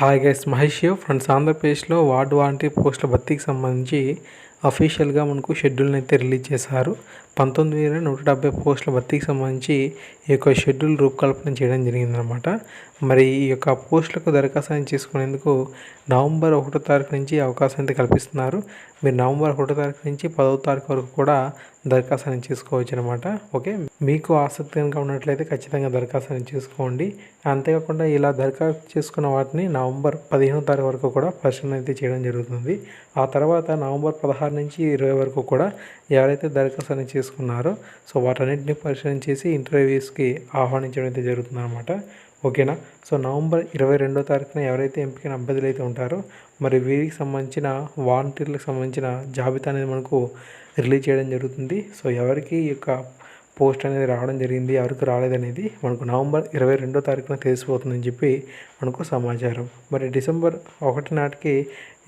Hi guys Mahesh friends ఆంధ్రప్రదేశ్లో ward వాంటి పోస్టుల భర్తీకి సంబంధించి అఫీషియల్గా మనకు షెడ్యూల్ని అయితే రిలీజ్ చేశారు. పంతొమ్మిది వేల నూట డెబ్బై పోస్టుల భర్తీకి సంబంధించి ఈ యొక్క షెడ్యూల్ రూపకల్పన చేయడం జరిగిందనమాట మరి ఈ యొక్క పోస్టులకు దరఖాస్తు చేసుకునేందుకు నవంబర్ ఒకటో తారీఖు నుంచి అవకాశం అయితే కల్పిస్తున్నారు. మీరు నవంబర్ ఒకటో తారీఖు నుంచి పదో తారీఖు వరకు కూడా దరఖాస్తు చేసుకోవచ్చు అనమాట ఓకే? మీకు ఆసక్తి కనుక ఉన్నట్లయితే ఖచ్చితంగా దరఖాస్తు చేసుకోండి. అంతేకాకుండా ఇలా దరఖాస్తు చేసుకున్న వాటిని నవంబర్ పదిహేనో తారీఖు వరకు కూడా పరిశీలన అయితే చేయడం జరుగుతుంది. ఆ తర్వాత నవంబర్ పదహారు నుంచి ఇరవై వరకు కూడా ఎవరైతే దరఖాస్తు అనేది చేసుకున్నారో సో వాటన్నింటినీ పరిశీలన చేసి ఇంటర్వ్యూస్కి ఆహ్వానించడం అయితే జరుగుతుంది అనమాట ఓకేనా? సో నవంబర్ ఇరవై రెండో తారీఖున ఎవరైతే ఎంపికైన అభ్యర్థులు అయితే ఉంటారో మరి వీరికి సంబంధించిన వాలంటీర్లకు సంబంధించిన జాబితా అనేది మనకు రిలీజ్ చేయడం జరుగుతుంది. సో ఎవరికి ఈ యొక్క పోస్ట్ అనేది రావడం జరిగింది ఎవరికి రాలేదనేది మనకు నవంబర్ ఇరవై రెండో తారీఖున తెలిసిపోతుందని చెప్పి మనకు సమాచారం. మరి డిసెంబర్ ఒకటి నాటికి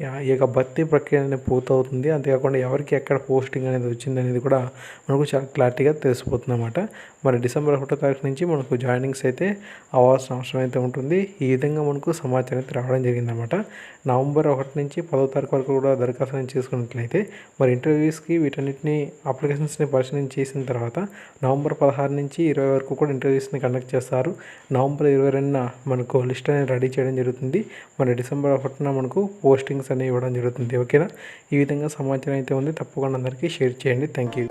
ఈ యొక్క భర్తీ ప్రక్రియ అనేది పూర్తవుతుంది. అంతేకాకుండా ఎవరికి ఎక్కడ పోస్టింగ్ అనేది వచ్చింది అనేది కూడా మనకు చాలా క్లారిటీగా తెలిసిపోతుంది అనమాట మరి డిసెంబర్ ఒకటో తారీఖు నుంచి మనకు జాయినింగ్స్ అయితే అవ్వాల్సిన అవసరం అయితే ఉంటుంది. ఈ విధంగా మనకు సమాచారం అయితే రావడం జరిగిందనమాట నవంబర్ ఒకటి నుంచి పదో తారీఖు వరకు కూడా దరఖాస్తు చేసుకున్నట్లయితే మరి ఇంటర్వ్యూస్కి వీటన్నిటిని అప్లికేషన్స్ని పరిశీలన చేసిన తర్వాత నవంబర్ పదహారు నుంచి ఇరవై వరకు కూడా ఇంటర్వ్యూస్ని కండక్ట్ చేస్తారు. నవంబర్ ఇరవై రెండున మనకు లిస్ట్ అనేది రెడీ చేయడం జరుగుతుంది. మరి డిసెంబర్ ఒకటిన మనకు పోస్టింగ్స్ అనేవి ఇవ్వడం జరుగుతుంది. ఓకేనా? ఈ విధంగా సమాచారం అయితే ఉంది. తప్పకుండా అందరికీ షేర్ చేయండి. Thank you